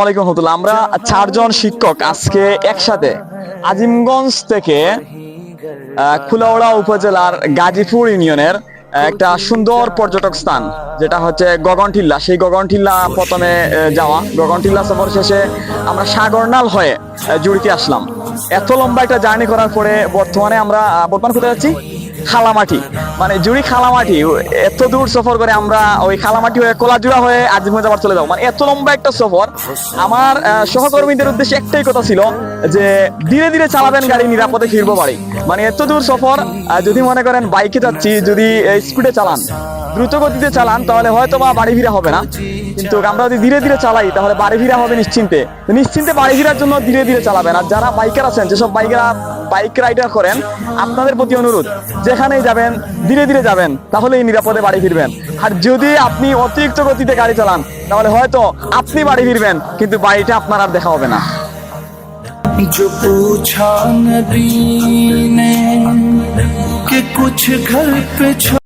আলাইকুম আমরা চারজন শিক্ষক আজকে একসাথে আজিমগঞ্জ থেকে খুলাওড়া উপজেলার গাজীপুর ইউনিয়নের একটা সুন্দর পর্যটক স্থান, যেটা হচ্ছে গগনটিল্লা। সেই গগনটিল্লা প্রথমে যাওয়া। গগনটিল্লা সফর শেষে আমরা সাগরনাল হয়ে জুড়িতে আসলাম। এত লম্বা একটা জার্নি করার পরে বর্তমানে আমরা বর্তমান কোথায় যাচ্ছি? খালামাটি। মানে জুড়ি খালামাটি। এত দূর সফর করে আমরা ওই খালামাটি হয়ে কোলাজুড়া হয়ে আজিমগঞ্জ আবার চলে যাব। মানে এত লম্বা একটা সফর। আমার সহকর্মীদের উদ্দেশ্যে একটাই কথা ছিল যে ধীরে ধীরে চালাবেন গাড়ি, নিরাপদে ফিরবো বাড়ি। মানে এত দূর সফর যদি মনে করেন বাইকে যাচ্ছি, যদি স্পিডে চালান, দ্রুত গতিতে চালান, তাহলে হয়তো বা বাড়ি ফিরা হবে না। কিন্তু আমরা যদি ধীরে ধীরে চালাই, তাহলে বাড়ি ফিরা হবে নিশ্চিন্তে। নিশ্চিন্তে বাড়ি ফিরার জন্য ধীরে ধীরে চালাবেন। আর যারা বাইকার আছেন, যেসব বাইকার বাইক রাইডার করেন আপনাদের প্রতি অনুরোধ যেখানেই যাবেন ধীরে ধীরে যাবেন তাহলেই নিরাপদে বাড়ি ফিরবেন আর যদি আপনি অতিরিক্ত গতিতে গাড়ি চালান তাহলে হয়তো আপনি বাড়ি ফিরবেন কিন্তু বাড়িটা আপনার আর দেখা হবে না जो पूछा नबी ने कि कुछ घर पे छो